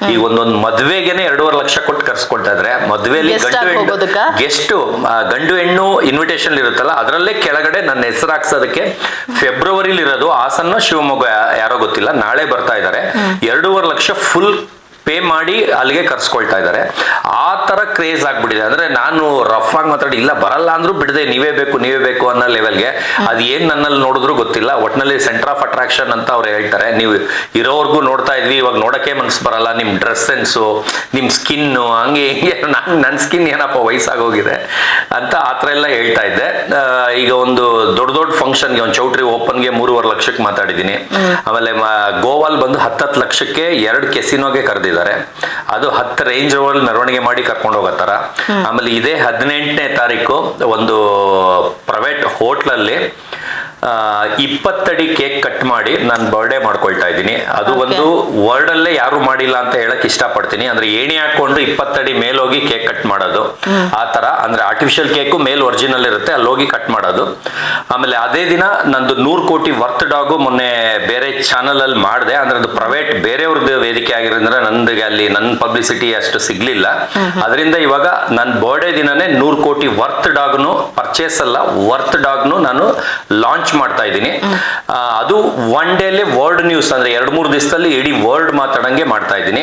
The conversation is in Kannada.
ಈಗ ಒಂದೊಂದು ಮದ್ವೆಗೆನೆ ಎರಡೂವರೆ ಲಕ್ಷ ಕೊಟ್ಟು ಕರ್ಸ್ಕೊಳ್ತಾ ಇದ್ರೆ. ಮದ್ವೆಲಿ ಗಂಡು ಹೆಣ್ಣು ಗೆಸ್ಟ್ ಗಂಡು ಹೆಣ್ಣು ಇನ್ವಿಟೇಷನ್ ಇರುತ್ತಲ್ಲ ಅದರಲ್ಲೇ ಕೆಳಗಡೆ ನನ್ನ ಹೆಸರು ಹಾಕ್ಸೋದಕ್ಕೆ ಫೆಬ್ರವರಿಲಿ ಇರೋದು ಹಾಸನ ಶಿವಮೊಗ್ಗ ಯಾರೋ ಗೊತ್ತಿಲ್ಲ ನಾಳೆ ಬರ್ತಾ ಇದ್ದಾರೆ ಎರಡೂವರೆ ಲಕ್ಷ ಫುಲ್ ಪೇ ಮಾಡಿ ಅಲ್ಲಿಗೆ ಕರ್ಸ್ಕೊಳ್ತಾ ಇದ್ದಾರೆ ಆ ತರ ಕ್ರೇಜ್ ಆಗ್ಬಿಟ್ಟಿದೆ. ಅಂದ್ರೆ ನಾನು ರಫ್ ಆಗಿ ಮಾತಾಡಿ ಇಲ್ಲ ಬರಲ್ಲ ಅಂದ್ರೂ ಬಿಡದೆ ನೀವೇ ಬೇಕು ನೀವೇ ಬೇಕು ಅನ್ನೋ ಲೆವೆಲ್ಗೆ ಅದು ಏನ್ ನನ್ನಲ್ಲಿ ನೋಡಿದ್ರು ಗೊತ್ತಿಲ್ಲ. ಒಟ್ನಲ್ಲಿ ಸೆಂಟರ್ ಆಫ್ ಅಟ್ರಾಕ್ಷನ್ ಅಂತ ಅವ್ರು ಹೇಳ್ತಾರೆ. ನೀವು ಇರೋವರೆಗೂ ನೋಡ್ತಾ ಇದ್ವಿ, ಇವಾಗ ನೋಡಕ್ಕೆ ಮನ್ಸು ಬರಲ್ಲ. ನಿಮ್ ಡ್ರೆಸ್ ಸೆನ್ಸು ನಿಮ್ ಸ್ಕಿನ್ ಹಂಗೆ ಹಿಂಗೆ. ನಾನು ನನ್ನ ಸ್ಕಿನ್ ಏನಪ್ಪ ವಯಸ್ಸಾಗೋಗಿದೆ ಅಂತ ಆ ಥರ ಎಲ್ಲ ಹೇಳ್ತಾ ಇದ್ದೆ. ಈಗ ಒಂದು ದೊಡ್ಡ ದೊಡ್ಡ ಫಂಕ್ಷನ್ಗೆ ಒಂದು ಚೌಟ್ರಿ ಓಪನ್ಗೆ ಮೂರುವರೆ ಲಕ್ಷಕ್ಕೆ ಮಾತಾಡಿದ್ದೀನಿ. ಆಮೇಲೆ ಗೋವಾಲ್ ಬಂದು ಹತ್ತತ್ತು ಲಕ್ಷಕ್ಕೆ ಎರಡು ಕೆಸಿನೋಗೆ ಕರೆದಿದ್ದಾರೆ. ಅದು ಹತ್ತು ರೇಂಜ್ ಓವರ್ ಮೆರವಣಿಗೆ ಮಾಡಿ ಕರ್ಕೊಂಡು ಹೋಗತ್ತಾರ ಆಮೇಲೆ ಇದೇ ಹದಿನೆಂಟನೇ ತಾರೀಕು ಒಂದು ಪ್ರೈವೇಟ್ ಹೋಟ್ಲಲ್ಲಿ ಇಪ್ಪತ್ತಡಿ ಕೇಕ್ ಕಟ್ ಮಾಡಿ ನಾನು ಬರ್ಡೇ ಮಾಡ್ಕೊಳ್ತಾ ಇದ್ದೀನಿ. ಅದು ಒಂದು ವರ್ಲ್ಡ್ ಅಲ್ಲೇ ಯಾರು ಮಾಡಿಲ್ಲ ಅಂತ ಹೇಳಕ್ ಇಷ್ಟಪಡ್ತೀನಿ. ಅಂದ್ರೆ ಏಣಿ ಹಾಕೊಂಡು ಇಪ್ಪತ್ತಡಿ ಮೇಲೋಗಿ ಕೇಕ್ ಕಟ್ ಮಾಡೋದು. ಆ ತರ ಅಂದ್ರೆ ಆರ್ಟಿಫಿಷಿಯಲ್ ಕೇಕು ಮೇಲ್ ಒರಿಜಿನಲ್ ಇರುತ್ತೆ ಅಲ್ಲಿ ಹೋಗಿ ಕಟ್ ಮಾಡೋದು. ಆಮೇಲೆ ಅದೇ ದಿನ ನಂದು ನೂರು ಕೋಟಿ ವರ್ತ್ ಡಾಗು ಮೊನ್ನೆ ಬೇರೆ ಚಾನಲ್ ಅಲ್ಲಿ ಮಾಡಿದೆ. ಅಂದ್ರೆ ಅದು ಪ್ರೈವೇಟ್ ಬೇರೆಯವ್ರದ್ದು ವೇದಿಕೆ ಆಗಿರೋದ್ರಿಂದ ನಂದಿಗೆ ಅಲ್ಲಿ ನನ್ನ ಪಬ್ಲಿಸಿಟಿ ಅಷ್ಟು ಸಿಗ್ಲಿಲ್ಲ. ಅದರಿಂದ ಇವಾಗ ನನ್ನ ಬರ್ಡೇ ದಿನನೇ ನೂರು ಕೋಟಿ ವರ್ತ್ ಡಾಗ್ನು ಪರ್ಚೇಸ್ ಅಲ್ಲ ವರ್ತ್ ಡಾಗ್ನು ನಾನು ಲಾಂಚ್ ಮಾಡ್ತಾ ಇದ್ದೀನಿ. ಅದು ಒನ್ ಡೇಲಿ ವರ್ಲ್ಡ್ ನ್ಯೂಸ್ ಅಂದ್ರೆ ಎರಡು ಮೂರು ದಿವಸದಲ್ಲಿ ಇಡೀ ವರ್ಲ್ಡ್ ಮಾತಾಡಂಗೆ ಮಾಡ್ತಾ ಇದ್ದೀನಿ.